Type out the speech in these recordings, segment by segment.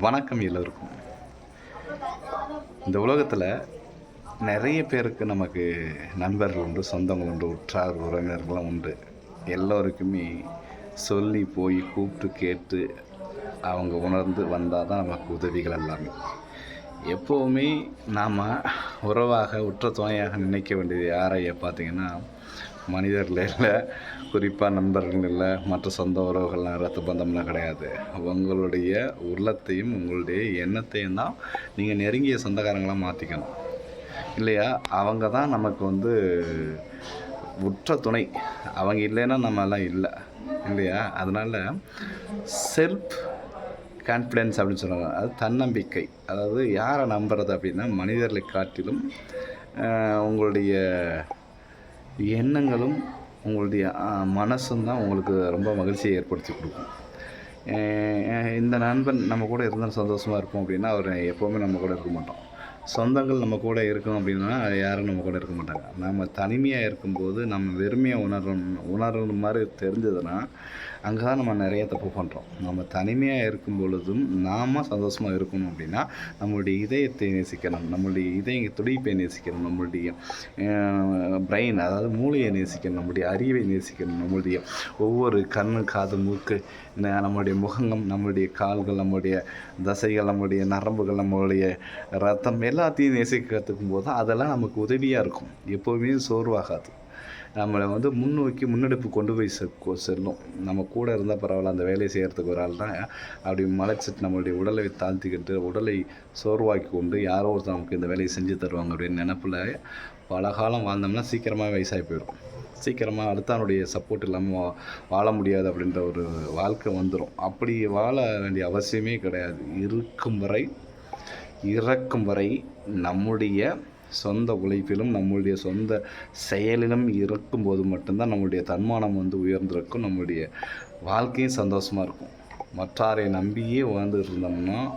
வணக்கம் எல்லோருக்கும். இந்த உலகத்தில் நிறைய பேருக்கு நமக்கு நண்பர்கள் உண்டு சொந்தங்கள் உண்டு உற்றார் உறவினர்களும் உண்டு. எல்லோருக்குமே சொல்லி போய் கூப்பிட்டு கேட்டு அவங்க உணர்ந்து வந்தால் தான் நமக்கு உதவிகள் எல்லாமே. எப்போவுமே நாம் உறவாக உற்ற துணையாக நினைக்க வேண்டியது யாரைய பார்த்தீங்கன்னா மனிதர்கள் இல்லை குறிப்பாக நண்பர்கள் இல்லை மற்ற சொந்த உறவுகள்லாம் ரத்த பந்தம்லாம் கிடையாது. உங்களுடைய உள்ளத்தையும் உங்களுடைய எண்ணத்தையும் தான் நீங்கள் நெருங்கிய சொந்தக்காரங்களாக மாற்றிக்கணும் இல்லையா? அவங்க தான் நமக்கு வந்து உற்ற துணை. அவங்க இல்லைன்னா நம்மலாம் இல்லை. இல்லையா? அதனால் செல்ஃப் கான்ஃபிடென்ஸ் அப்படின்னு சொல்லுவாங்க. அது தன்னம்பிக்கை. அதாவது யாரை நம்புறது அப்படின்னா மனிதர்களை காட்டிலும் உங்களுடைய எண்ணங்களும் உங்களுடைய மனசும் தான் உங்களுக்கு ரொம்ப மகிழ்ச்சியை ஏற்படுத்தி கொடுக்கும். இந்த நண்பன் நம்ம கூட இருந்தால் சந்தோஷமாக இருப்போம் அப்படின்னா அவர் எப்போவுமே நம்ம கூட இருக்க மாட்டோம் சொந்தங்கள் நம்ம கூட இருக்கணும் அப்படின்னா யாரும் நம்ம கூட இருக்க மாட்டாங்க. நம்ம தனிமையாக இருக்கும்போது நம்ம வெறுமையாக உணர்றோம் உணர்ற மாதிரி தெரிஞ்சதுன்னா அங்கே தான் நம்ம நிறைய தப்பு பண்ணுறோம் நம்ம தனிமையாக இருக்கும் பொழுதும் நாம் சந்தோஷமாக இருக்கணும் அப்படின்னா நம்மளுடைய இதயத்தை நேசிக்கணும் நம்மளுடைய இதய துடிப்பை நேசிக்கணும் நம்மளுடைய பிரெயின் அதாவது மூளையை நேசிக்கணும் நம்மளுடைய அறிவை நேசிக்கணும் நம்மளுடைய ஒவ்வொரு கண்ணு காது மூக்கு நம்மளுடைய முகங்கம் நம்மளுடைய கால்கள் நம்மளுடைய தசைகள் நம்மளுடைய நரம்புகள் நம்மளுடைய ரத்தம் எல்லாத்தையும் நேசிக்க கற்றுக்கும் போது தான் அதெல்லாம் நமக்கு உதவியாக இருக்கும். எப்போவுமே சோர்வாகாது. நம்மளை வந்து முன்னோக்கி முன்னெடுப்பு கொண்டு போய் செ- செல்லும். நம்ம கூட இருந்தால் பரவாயில்ல அந்த வேலையை செய்கிறதுக்கு ஒரு ஆள் தான். அப்படி மலைச்சிட்டு நம்மளுடைய உடலை தாழ்த்திக்கிட்டு உடலை சோர்வாக்கி கொண்டு யாரோ ஒருத்தர் நமக்கு இந்த வேலையை செஞ்சு தருவாங்க அப்படின்னு நினப்பில் பல காலம் வாழ்ந்தோம்னா சீக்கிரமாக வயசாகி போயிடும். சீக்கிரமாக அடுத்தவனுடைய சப்போர்ட் இல்லாமல் வா வாழ முடியாது அப்படின்ற ஒரு வாழ்க்கை வந்துடும் அப்படி வாழ வேண்டிய அவசியமே கிடையாது. இருக்கும் வரை இறக்கும் வரை நம்முடைய சொந்த உழைப்பிலும் நம்முடைய சொந்த செயலிலும் இருக்கும்போது மட்டும்தான் நம்முடைய தன்மானம் வந்து உயர்ந்திருக்கும் நம்முடைய வாழ்க்கையும் சந்தோஷமாக இருக்கும். மற்றாரை நம்பியே வாழ்ந்துட்டு இருந்தோம்னா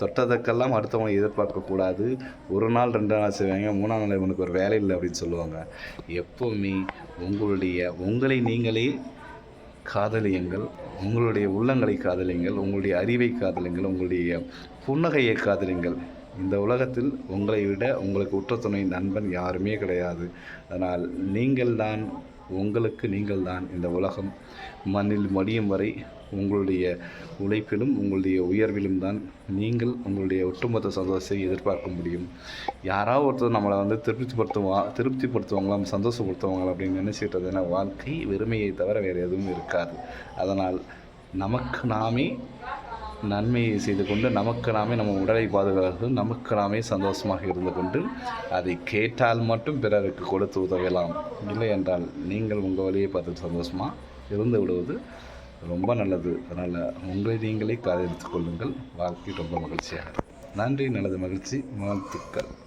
தொட்டதற்கெல்லாம் அடுத்தவங்க எதிர்பார்க்கக்கூடாது ஒரு நாள் ரெண்டு நாள் செய்வாங்க மூணாம் நாள் இவனுக்கு ஒரு வேலை இல்லை அப்படின்னு சொல்லுவாங்க. எப்போவுமே உங்களுடைய உங்களை நீங்களே காதலியுங்கள் உங்களுடைய உள்ளங்களை காதலியுங்கள் உங்களுடைய அறிவை காதலியுங்கள் உங்களுடைய புன்னகையை காதலியுங்கள். இந்த உலகத்தில் உங்களை விட உங்களுக்கு உற்ற துணை நண்பன் யாருமே கிடையாது. அதனால் நீங்கள்தான் உங்களுக்கு நீங்கள்தான் இந்த உலகம். மண்ணில் மடியும் வரை உங்களுடைய உழைப்பிலும் உங்களுடைய உயர்விலும் தான் நீங்கள் உங்களுடைய ஒட்டுமொத்த சந்தோஷத்தை எதிர்பார்க்க முடியும். யாராவது ஒருத்தர் நம்மளை வந்து திருப்திப்படுத்துவா திருப்திப்படுத்துவாங்களாம் சந்தோஷப்படுத்துவாங்களா அப்படின்னு நினச்சிக்கிட்டதுன்னா வாழ்க்கை வெறுமையை தவிர வேறு எதுவும் இருக்காது. அதனால் நமக்கு நாமே நன்மையை செய்து கொண்டு நமக்கு நாமே நம்ம உடலை பாதுகாத்து நமக்கு நாமே சந்தோஷமாக இருந்து கொண்டு அதை கேட்டால் மட்டும் பிறருக்கு கொடுத்து உதவலாம். இல்லை என்றால் நீங்கள் உங்கள் வழியை பார்த்து சந்தோஷமாக இருந்து விடுவது ரொம்ப நல்லது. அதனால் உங்களை நீங்களே காதலித்துக் கொள்ளுங்கள். வாழ்க்கை ரொம்ப மகிழ்ச்சியாக நன்றி நல்லது மகிழ்ச்சி. வாழ்த்துக்கள்.